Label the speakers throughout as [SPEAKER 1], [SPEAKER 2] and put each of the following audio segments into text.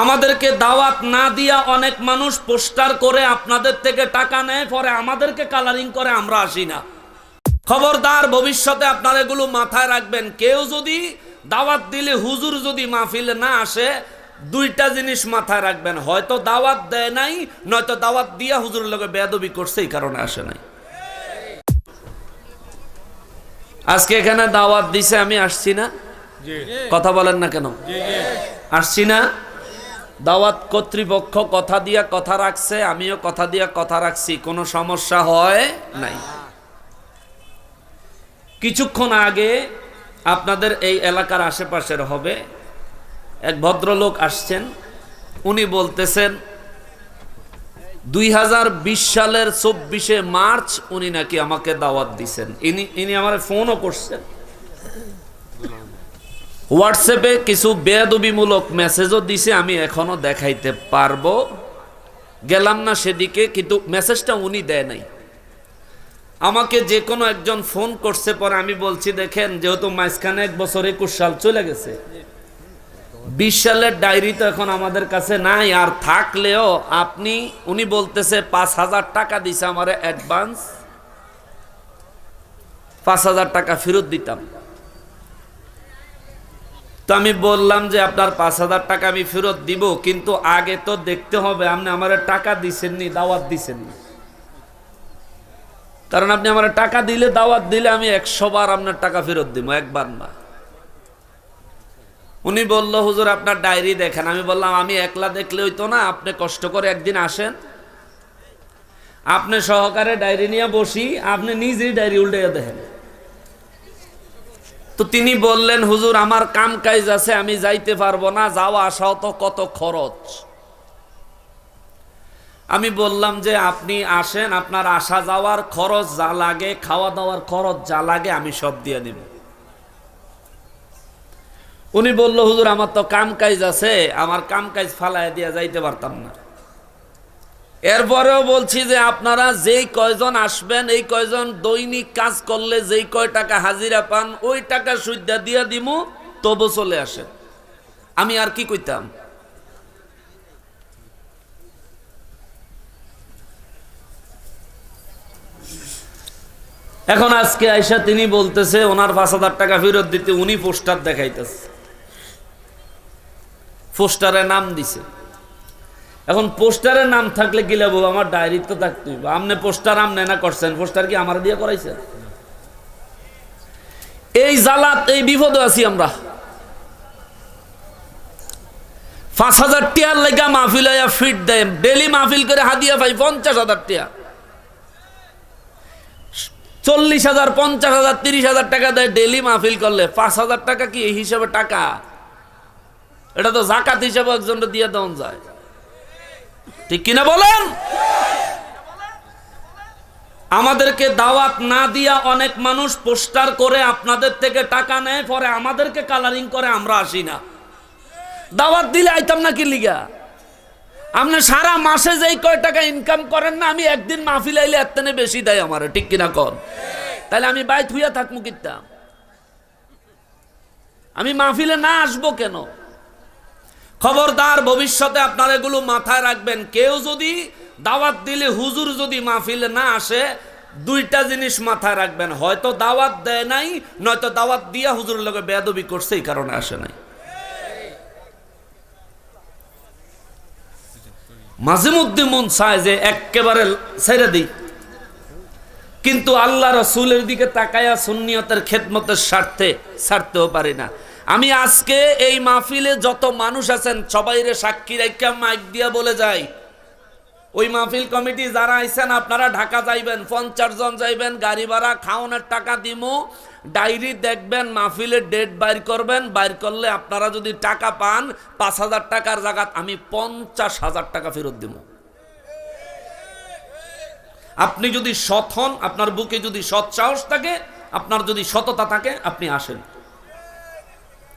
[SPEAKER 1] আমাদেরকে দাওয়াত না দিয়া অনেক মানুষ পোস্টার করে আপনাদের থেকে টাকা নেয় পরে আমাদেরকে কালারিং করে আমরা আসি না। খবরদার ভবিষ্যতে আপনারা এগুলো মাথায় রাখবেন। কেউ যদি দাওয়াত দিলে হুজুর যদি মাহফিলে না আসে দুইটা জিনিস মাথায় রাখবেন। হয়তো দাওয়াত দেয় নাই নয়তো দাওয়াত দিয়া হুজুরের লগে বেয়াদবি করছে এই কারণে আসে নাই। আজকে এখানে দাওয়াত দিছে আমি আসছি না? কথা বলেন না কেন? আসছি না? দাওয়াত কর্তৃপক্ষ কথা দিয়া কথা রাখছে, আমিও কথা দিয়া কথা রাখছি, কোনো সমস্যা হয় নাই। কিছুক্ষণ আগে আপনাদের এই এলাকার আশেপাশের হবে, এক ভদ্রলোক আসছেন, উনি বলতেছেন, দুই হাজার বিশ সালের চব্বিশে মার্চ উনি নাকি আমাকে দাওয়াত দিছেন। ইনি ইনি আমার ফোনও করছেন। হোয়াটসঅ্যাপে কিছু বেয়াদবিমূলক মেসেজও দিছে, আমি এখনও দেখাইতে পারব। গেলাম না সেদিকে, কিন্তু মেসেজটা উনি দেয় নাই। আমাকে যে কোনো একজন ফোন করছে পরে আমি বলছি, দেখেন, যেহেতু মাঝখানে এক বছর একুশ সাল চলে গেছে। বিশ সালের ডায়েরি তো এখন আমাদের কাছে নাই, আর থাকলেও আপনি, উনি বলতেছে, পাঁচ হাজার টাকা দিছে আমার অ্যাডভান্স। পাঁচ হাজার টাকা ফেরত দিতাম। তো আমি বললাম যে আপনার পাঁচ হাজার টাকা আমি ফেরত দিব, কিন্তু আগে তো দেখতে হবে, আপনি আমার টাকা দিছেননি, দাওয়াত দিছেননি। কারণ আপনি আমার টাকা দিলে, দাওয়াত দিলে আমি একশো বার আপনার টাকা ফেরত দিব, একবার না। উনি বলল, হুজুর, আপনার ডায়েরি দেখেন। আমি বললাম, আমি একলা দেখলে হইতো না, আপনি কষ্ট করে একদিন আসেন। আপনি সহকারে ডায়েরি নিয়ে বসি, আপনি নিজেই ডায়েরি উল্টে দেখেন। তো তিনি বললেন, হুজুর, আমার কাম কাজ আছে, আমি যাইতে পারব না, যাওয়া আসাও তো কত খরচ? আমি বললাম যে, আপনি আসেন, আপনার আসা যাওয়ার খরচ যা লাগে, খাওয়া দাওয়ার খরচ যা লাগে, আমি সব দিয়ে নিব উনি বলল, হুজুর, আমার তো কাম কাজ আছে, আমার কাম কাজ ফালায় দিয়ে যাইতে পারতাম না। এরপরেও বলছি যে আপনারা যেই কয়জন আসবেন, এই কয়জন দৈনিক কাজ করলে যেই কয় টাকা হাজিরা পান, ওই টাকা সুবিধা দিয়ে দিমু, তবু চলে আসেন। আমি আর কি কইতাম? এখন আজকে আইসা তিনি বলতেছে, ওনার পাঁচ হাজার টাকা ফেরত দিতে উনি পোস্টার দেখাইতেছে। পোস্টারে নাম দিছে। এখন পোস্টারের নাম থাকলে কি লাগবো আমার ডায়েরি তো থাকতে আপনি পোস্টার, আমনে না করছেন? পোস্টার কি আমার দিয়ে করাইছেন এই জালাত, এই বিপদে আছি আমরা। পাঁচ হাজার টিয়ার লেগা মাহফিল ফিট দেয়। ডেলি মাহফিল করে হাদিয়া পাই পঞ্চাশ হাজার টিয়া। চল্লিশ হাজার, পঞ্চাশ হাজার, তিরিশ হাজার টাকা দেয় ডেলি মাহফিল করলে। পাঁচ হাজার টাকা কি হিসাবে টাকা? এটা তো জাকাত হিসাবে একজনটা দিয়ে দেওয়া যায়। ঠিক কিনা বলেন? আমাদেরকে দাওয়াত না দিয়া অনেক মানুষ পোস্টার করে আপনাদের থেকে টাকা নেয়, পরে আমাদেরকে কালারিং করে, আমরা আসি না। দাওয়াত দিলে আইতাম না কি লিগা? আপনি সারা মাসে যেই কয় টাকা ইনকাম করেন না, আমি একদিন মাহফিল আইলে এত বেশি দেয় আমার, ঠিক কিনা কর তাহলে আমি বাইত হইয়া থাকব কিতাম আমি মাহফিলে না আসব কেন? খবরদার ভবিষ্যতে আপনারা এগুলো মাথায় রাখবেন। কেউ যদি দাওয়াত দিলে হুজুর যদি মাহফিলে না আসে, দুইটা জিনিস মাথায় রাখবেন। হয়তো দাওয়াত দেয় নাই, নয়তো দাওয়াত দিয়া হুজুরের লগে বেয়াদবি করছে, এই কারণে আসে নাই। মাঝে মধ্যে মন চায় যে একেবারে ছেড়ে দিই। কিন্তু আল্লাহ রসুলের দিকে তাকায়া সুন্নিয়তের খেদমতের স্বার্থে ছাড়তেও পারি না। আমি আজকে এই মাহফিলে যত মানুষ আছেন, সবাইরে সাক্ষী রেখা মাইক দিয়া বলে যাই। ওই মাহফিল কমিটি যারা আইছেন, আপনারা ঢাকা যাইবেন, পঞ্চাশ জন যাইবেন, গাড়ি ভাড়া খাওয়ানোর টাকা দিমু। ডায়েরি দেখবেন, মাহফিলের ডেট বাইর করবেন। বাইর করলে আপনারা যদি টাকা পান, পাঁচ হাজার টাকার জায়গাত আমি পঞ্চাশ হাজার টাকা ফেরত দিব আপনি যদি সৎ হন, আপনার বুকে যদি সৎ সাহস থাকে, আপনার যদি সততা থাকে, আপনি আসেন।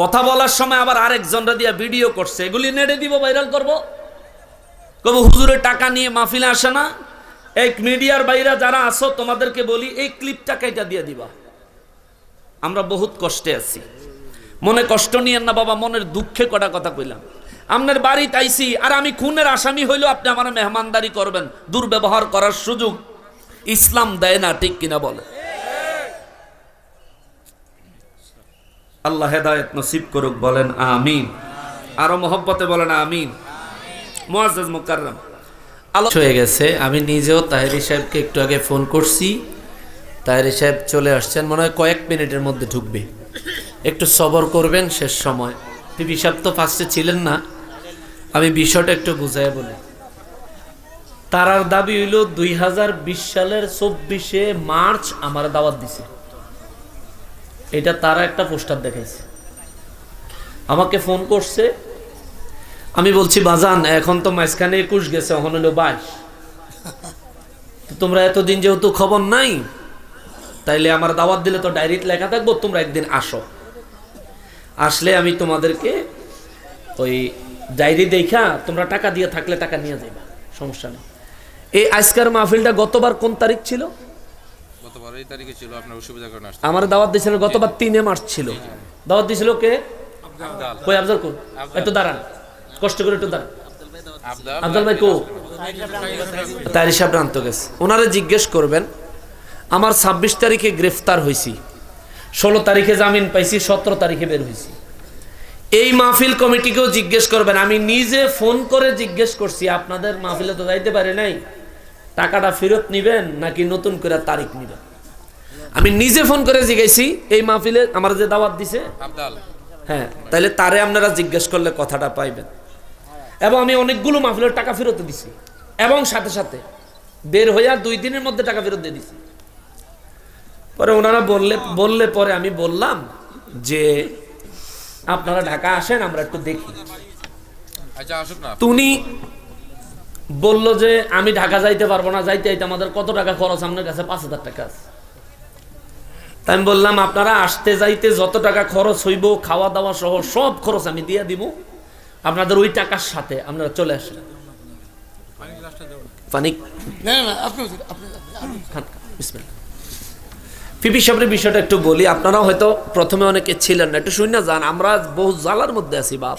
[SPEAKER 1] কথা বলার সময় আবার আরেকজনরা দিয়ে ভিডিও করছে। এগুলি নেড়ে দিব ভাইরাল করব। কব হুজুরের টাকা নিয়ে মাহফিলে আসে না। এক মিডিয়ার বাইরা যারা আসো তোমাদেরকে বলি, এই ক্লিপটা কেটে দিয়ে দিবা। আমরা বহুত কষ্টে আছি। মনে কষ্ট নিয়েন না বাবা, মনের দুঃখে কটা কথা কইলাম। আপনার বাড়িতে আইসি আর আমি খুনের আসামি হইলেও আপনি আমার মেহমানদারি করবেন। দুর্ব্যবহার করার সুযোগ ইসলাম দেয় না, ঠিক কিনা বলে? আল্লাহ হেদায়ত নসিব করুক, বলেন আমিন। আরও মহব্বতে বলেন আমিন। আলো হয়ে গেছে। আমি নিজেও তাহেরি সাহেবকে একটু আগে ফোন করছি। তাহেরি সাহেব চলে আসছেন। মনে হয় কয়েক মিনিটের মধ্যে ঢুকবে। একটু সবর করবেন, শেষ সময়। পিপি সাহেব তো ফার্স্টে ছিলেন না। আমি বিষয়টা একটু বুঝাই বলি। তারার দাবি হইল, দুই হাজার বিশ সালের চব্বিশে মার্চ আমার দাওয়াত দিছে। এটা তারা একটা পোস্টার দেখাইছে। আমাকে ফোন করছে, আমি বলছি, বাজান, এখন তো মাঝখানে একুশ গেছে, এখন হলো বাইশ। তোমরা এতদিন যেহেতু খবর নাই, তাইলে আমার দাওয়াত দিলে তো ডায়েরিতে লেখা থাকব, তোমরা একদিন আসো। আসলে আমি তোমাদেরকে ওই ডায়েরি দেখা, তোমরা টাকা দিয়ে থাকলে টাকা নিয়ে যাইবা, সমস্যা নেই। এই আজকের মাহফিলটা গতবার কোন তারিখ ছিল?
[SPEAKER 2] গতবার এই তারিখে ছিল আপনার অসুবিধা কারণে আসতে
[SPEAKER 1] আমার দাওয়াত দিয়েছিল গতবার তিনে মার্চ ছিল। দাওয়াত দিয়েছিল কে? কই আফজাল কোন? একটু দাঁড়ান। কষ্ট করে একটু দাঁড়ান। আফজাল? ভাই কো? গেছে। ওনারা জিজ্ঞেস করবেন আমার ছাব্বিশ তারিখে গ্রেফতার হয়েছি ষোলো তারিখে জামিন পাইছি সতেরো তারিখে বের হয়েছি এই মাহফিল কমিটিকেও জিজ্ঞেস করবেন। আমি নিজে ফোন করে জিজ্ঞেস করছি আপনাদের মাহফিলে তো যাইতে পারে নাই? টাকাটা ফেরত নিবেন নাকি নতুন করে তারিখ নিবেন? আমি নিজে ফোন করে জিজ্ঞাসি এই মাহফিলে আমার যে দাওয়াত দিছে হ্যাঁ তাহলে তারে আপনারা জিজ্ঞেস করলে কথাটা পাইবেন। এবং আমি অনেকগুলো মাহফিলের টাকা ফেরত দিছি। এবং সাথে সাথে বের হইয়া দুই দিনের মধ্যে টাকা ফেরত দিয়ে দিছি। পরে ওনারা বললে বললে পরে আমি বললাম যে আপনারা ঢাকা আসেন আমরা একটু দেখি।
[SPEAKER 2] আচ্ছা আসুক না।
[SPEAKER 1] তুমি বলল যে আমি ঢাকা যাইতে পারব না যাইতে যাইতে আমাদের কত টাকা খরচ? আপনার কাছে পাঁচ হাজার টাকা আছে। তাই আমি বললাম আপনারা আসতে যাইতে যত টাকা খরচ হইব খাওয়া দাওয়া সহ সব খরচ আমি দিয়ে দিব। আপনাদের ওই টাকার সাথে আপনারা চলে আসেন। পানি। পিপি সাহেবের বিষয়টা একটু বলি আপনারাও হয়তো প্রথমে অনেকে ছিলেন না একটু শুনে যান আমরা বহু জ্বালার মধ্যে আছি বাপ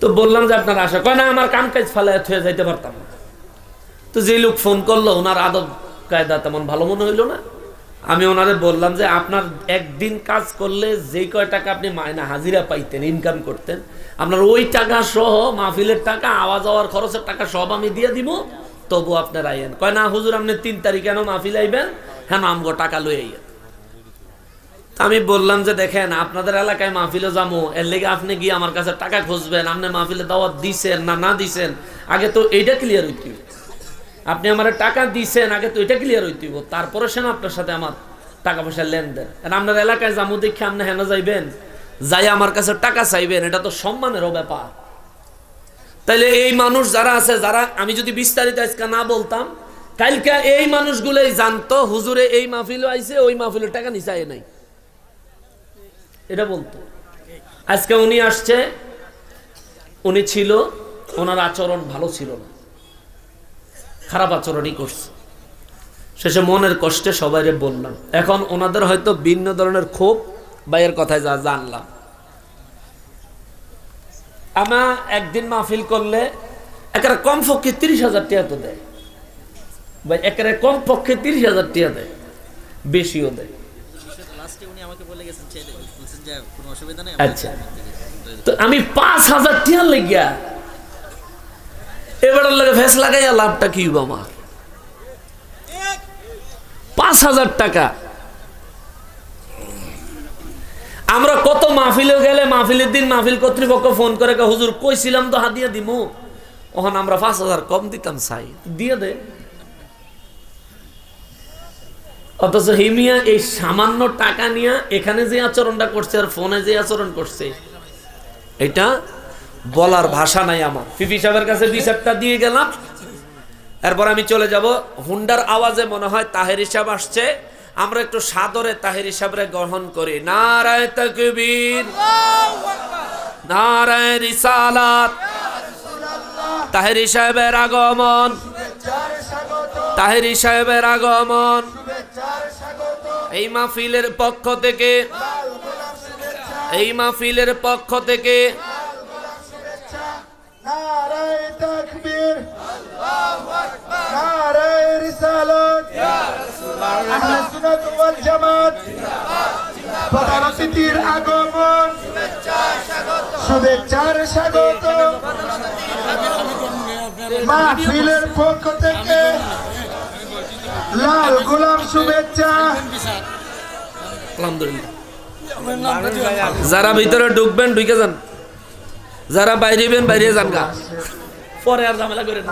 [SPEAKER 1] তো বললাম যে আপনার আশা। কয়, না, আমার কাম কাজ ফালে হয়ে যাইতে পারতাম তো যে লোক ফোন করল, ওনার আদব কায়দা তেমন ভালো মনে হইল না। আমি ওনারে বললাম যে, আপনার একদিন কাজ করলে যে কয় টাকা আপনি মায়না হাজিরা পাইতেন ইনকাম করতেন, আপনার ওই টাকা সহ মাহফিলের টাকা, আওয়া যাওয়ার খরচের টাকা সব আমি দিয়ে দিব, তবু আপনার আইয়েন। কয়, না, হুজুর, আপনি তিন তারিখ কেন মাহফিল আইবেন হ্যাঁ আমগো টাকা লই আইয়েন। আমি বললাম যে, দেখেন, আপনাদের এলাকায় মাহফিলে যাব। এর লেগে আপনি গিয়ে আমার কাছে টাকা খুঁজবেন। আপনি মাহফিলে দাওয়াত দিছেন না না দিছেন, আগে তো এইটা ক্লিয়ার হইতে। আপনি আমার টাকা দিছেন, আগে তো এটা ক্লিয়ার হইতে। তারপরে সেন আপনার সাথে আমার টাকা পয়সা লেনদেন। আর আপনার এলাকায় যাব দেখে আপনি হেনা যাইবেন যাই আমার কাছে টাকা চাইবেন। এটা তো সম্মানেরও ব্যাপার। তাইলে এই মানুষ যারা আছে, যারা, আমি যদি বিস্তারিত আজকে না বলতাম, কালকে এই মানুষগুলোই জানতো, হুজুরে এই মাহফিল আইছে, ওই মাহফিলের টাকা নিচাই নাই। এটা বলতো। আজকে উনি আসছে, উনি ছিল, ওনার আচরণ ভালো ছিল না। খারাপ আচরণই করছে। শেষে মনের কষ্টে সবাইরে বললাম। এখন ওনাদের হয়তো ভিন্ন ধরনের ক্ষোভ বাইয়ের কথায় যা জানলাম। আমা একদিন মাহফিল করলে একেবারে কম পক্ষে তিরিশ হাজার টাকা তো দেয়। বা একেবারে কম পক্ষে তিরিশ হাজার টাকা দেয়। বেশিও দেয়।
[SPEAKER 3] আমাকে বলে গেছেন ছেড়ে বলছেন যে কোনো অসুবিধা নেই
[SPEAKER 1] আচ্ছা। তো আমি পাঁচ হাজার টিয়ার লেগিয়া এবারের লাগে ফেস লাগাইয়া লাভটা কি হইব পাঁচ হাজার টাকা। আমরা কত মাহফিলে গেলে মাহফিলের দিন মাহফিল কর্তৃপক্ষ ফোন করে হুজুর কইছিলাম তো হাদিয়া দিমু? ওখানে আমরা পাঁচ হাজার কম দিতাম চাই দিয়ে দে। অথচ হিমিয়া এই সামান্য টাকা নিয়ে এখানে যে আচরণটা করছে আর ফোনে যে আচরণ করছে, এটা বলার ভাষা নাই আমার। ফিফি সাহেবের কাছে বিচারটা দিয়ে গেলাম। এরপর আমি চলে যাব। হুন্ডার আওয়াজে মনে হয় তাহের হিসাব আসছে। আমরা একটু সাদরে তাহের হিসাবে গ্রহণ করি। নারায় তকবীর। নারায় রিসালাত। তাহেরি সাহেবের আগমন। তাহেরি সাহেবের আগমন। এই মাহফিলের পক্ষ থেকে এই মাহফিলের পক্ষ থেকে
[SPEAKER 4] শুভেচ্ছার স্বাগত মাহফিলের পক্ষ থেকে লাল গোলাপ শুভেচ্ছা।
[SPEAKER 1] আলহামদুলিল্লাহ। যারা ভিতরে ঢুকবেন ঢুকে যান। যারা বাইরে বাইরে যান গা। পরে আর ঝামেলা করেন